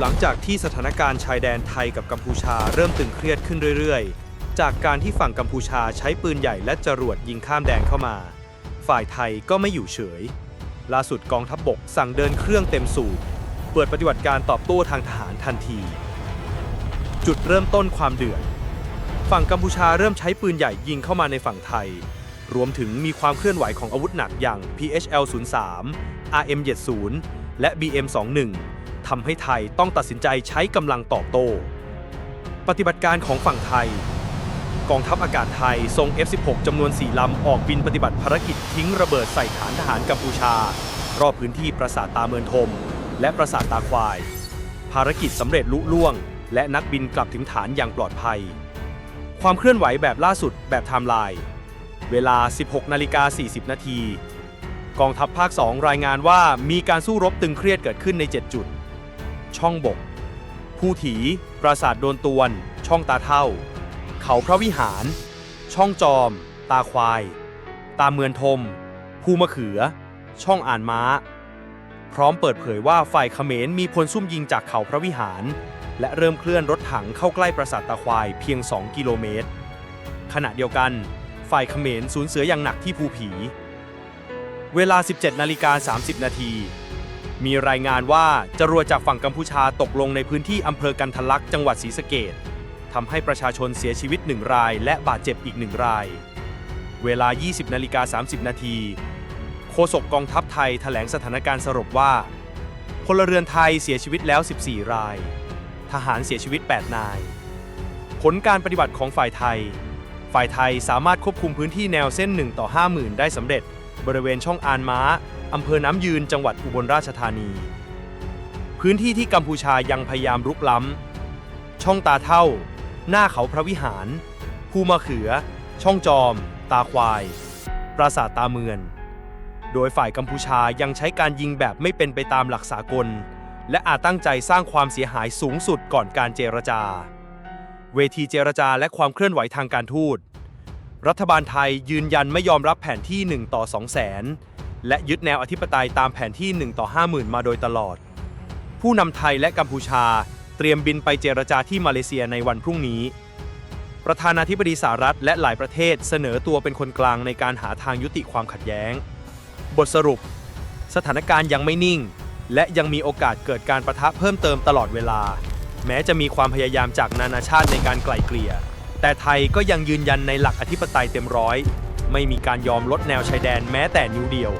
หลังจากที่สถานการณ์ชายแดนไทยกับกัมพูชาเริ่มตึงเครียดขึ้นเรื่อยๆ จากการที่ฝั่งกัมพูชาใช้ปืนใหญ่และจรวดยิงข้ามแดนเข้ามา ฝ่ายไทยก็ไม่อยู่เฉย ล่าสุดกองทัพบบกสั่งเดินเครื่องเต็มสูบเปิดปฏิบัติการตอบโต้ทางทหารทันที จุดเริ่มต้นความเดือด ฝั่งกัมพูชาเริ่มใช้ปืนใหญ่ยิงเข้ามาในฝั่งไทย รวมถึงมีความเคลื่อนไหวของอาวุธหนักอย่าง PHL-03 RM-70 และ BM-21 ทำให้ไทยต้องตัดสินใจใช้กำลังตอบโต้ ปฏิบัติการของฝั่งไทย กองทัพอากาศไทยส่ง F-16 จำนวน 4 ลำ ออกบินปฏิบัติภารกิจทิ้งระเบิดใส่ฐานทหารกัมพูชา รอบพื้นที่ปราสาทตาเมือนทม และปราสาทตาควาย ภารกิจสำเร็จลุล่วง และนักบินกลับถึงฐานอย่างปลอดภัย ความเคลื่อนไหวแบบล่าสุดแบบไทม์ไลน์ เวลา 16นาฬิกา40 นาที กองทัพภาค 2 รายงานว่ามีการสู้รบตึงเครียดเกิดขึ้นใน 7 จุด ช่องบกภูถี ปราสาทโดนตวน ช่องตาเท่า เขาพระวิหาร ช่องจอม ตาควาย ตาเมือนทม ภูมะเขือ ช่องอ่านม้า พร้อมเปิดเผยว่าฝ่ายเขมรมีพลซุ่มยิงจากเขาพระวิหาร และเริ่มเคลื่อนรถถังเข้าใกล้ปราสาทตาควายเพียง 2 กิโลเมตร ขณะเดียวกัน ฝ่ายเขมรสูญเสียอย่างหนักที่ภูผี เวลา 17นาฬิกา30 นาที มีรายงานว่าจรวดจากฝั่งกัมพูชาตกลงในพื้นที่อำเภอกันทะลักจังหวัดศรีสะเกดทำให้ประชาชนเสียชีวิตหนึ่งราย และบาดเจ็บอีกหนึ่งราย เวลา 20นาฬิกา30 นาทีโฆษกกองทัพไทยแถลงสถานการณ์สรุปว่า พลเรือนไทยเสียชีวิตแล้ว 14 ราย ทหารเสียชีวิต 8 นาย ผลการปฏิบัติของฝ่ายไทย ฝ่ายไทยสามารถควบคุมพื้นที่แนวเส้น 1 ต่อ 50,000 ได้สำเร็จ บริเวณช่องอานม้าอำเภอน้ำยืนจังหวัดอุบลราชธานี พื้นที่ที่กัมพูชายังพยายามรุกล้ำ ช่องตาเท่า หน้าเขาพระวิหารภูมะเขือ ช่องจอม ตาควาย ปราสาทตาเมือน โดยฝ่ายกัมพูชายังใช้การยิงแบบไม่เป็นไปตามหลักสากล และอาจตั้งใจสร้างความเสียหายสูงสุดก่อนการเจรจา เวทีเจรจาและความเคลื่อนไหวทางการทูต รัฐบาลไทยยืนยันไม่ยอมรับแผนที่ 1 ต่อ 2 0 0แสนและยึดแนวอธิปไตยตามแผนที่ 1 ต่อ 50,000 มาโดยตลอด ผู้นำไทยและกัมพูชาเตรียมบินไปเจรจาที่มาเลเซียในวันพรุ่งนี้ ประธานาธิบดีสหรัฐและหลายประเทศเสนอตัวเป็นคนกลางในการหาทางยุติความขัดแย้ง บทสรุป สถานการณ์ยังไม่นิ่ง และยังมีโอกาสเกิดการประทะเพิ่มเติมตลอดเวลา แม้จะมีความพยายามจากนานาชาติในการไกล่เกลี่ย แต่ไทยก็ยังยืนยันในหลักอธิปไตยเต็มร้อย ไม่มีการยอมลดแนวชายแดนแม้แต่นิ้วเดียว